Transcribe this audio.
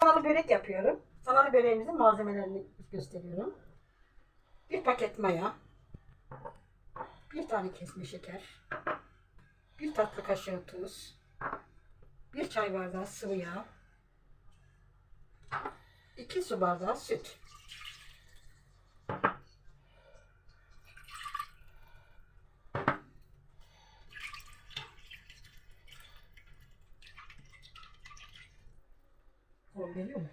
Sanalı börek yapıyorum. Sanalı böreğimizin malzemelerini gösteriyorum. Bir paket maya. Bir tane kesme şeker. Bir tatlı kaşığı tuz. Bir çay bardağı sıvı yağ. 2 su bardağı süt. Geliyor mu?